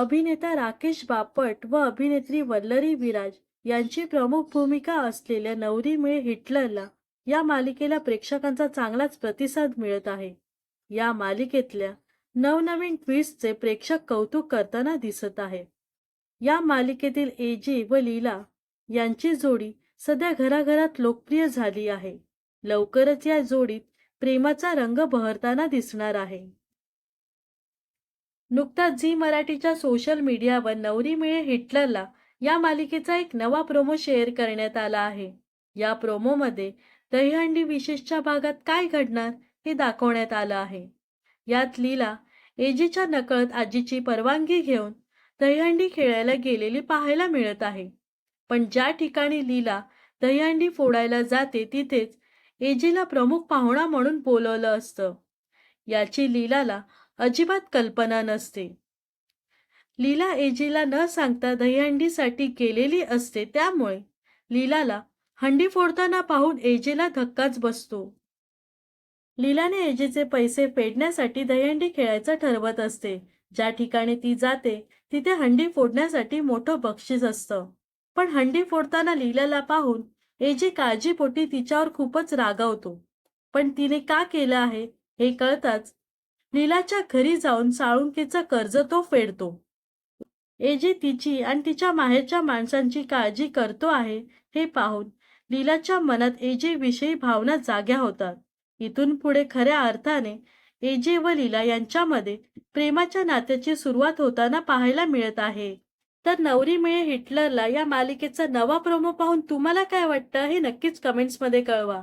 अभिनेता राकेश बापट व अभिनेत्री वल्लरी विराज यांची प्रमुख भूमिका असलेल्या नवरी मिळ हिटलरला या मालिकेला प्रेक्षकांचा चांगलाच प्रतिसाद मिळत आहे. या मालिकेतल्या नवनवीन ट्विस्टचे प्रेक्षक कौतुक करताना दिसत आहे. या मालिकेतील एजी व लीला यांची जोडी सध्या घराघरात लोकप्रिय झाली आहे. लवकरच या जोडीत प्रेमाचा रंग बहरताना दिसणार आहे. नुकताच झी मराठीच्या सोशल मीडियावर नवरी मिळे हिटलरला या मालिकेचा एक नवा प्रोमो शेअर करण्यात आला आहे. या प्रोमोमध्ये दहीहंडी विशेषच्या भागात काय घडणार हे दाखवण्यात आलं आहे. यात लीला एजीच्या नकळत आजीची परवानगी घेऊन दहीहंडी खेळायला गेलेली पाहायला मिळत आहे. पण ज्या ठिकाणी लीला दहीहंडी फोडायला जाते तिथेच एजीला प्रमुख पाहुणा म्हणून बोलवलं असतं. याची लीलाला अजिबात कल्पना नसते. लीला एजीला न सांगता दहीहंडीसाठी गेलेली असते त्यामुळे लीलाला हंडी फोडताना पाहून एजेला धक्काच बसतो. लीलाने एजेचे पैसे फेडण्यासाठी दहीहंडी खेळायचं ठरवत असते. ज्या ठिकाणी ती जाते तिथे हंडी फोडण्यासाठी मोठं बक्षीस असतं. पण हंडी फोडताना लीलाला पाहून एजी काळजीपोटी तिच्यावर खूपच रागावतो. पण तिने का केलं आहे हे कळताच लीलाच्या घरी जाऊन साळुंकीचं कर्ज तो फेडतो. एजी तिची आणि तिच्या माहेरच्या माणसांची काळजी करतो आहे हे पाहून लीलाच्या मनात एजेविषयी भावना जाग्या होतात. इथून पुढे खऱ्या अर्थाने एजे व लीला यांच्यामध्ये प्रेमाच्या नात्याची सुरुवात होताना पाहायला मिळत आहे. तर नवरी मिळे हिटलरला या मालिकेचा नवा प्रोमो पाहून तुम्हाला काय वाटतं हे नक्कीच कमेंट्समध्ये कळवा.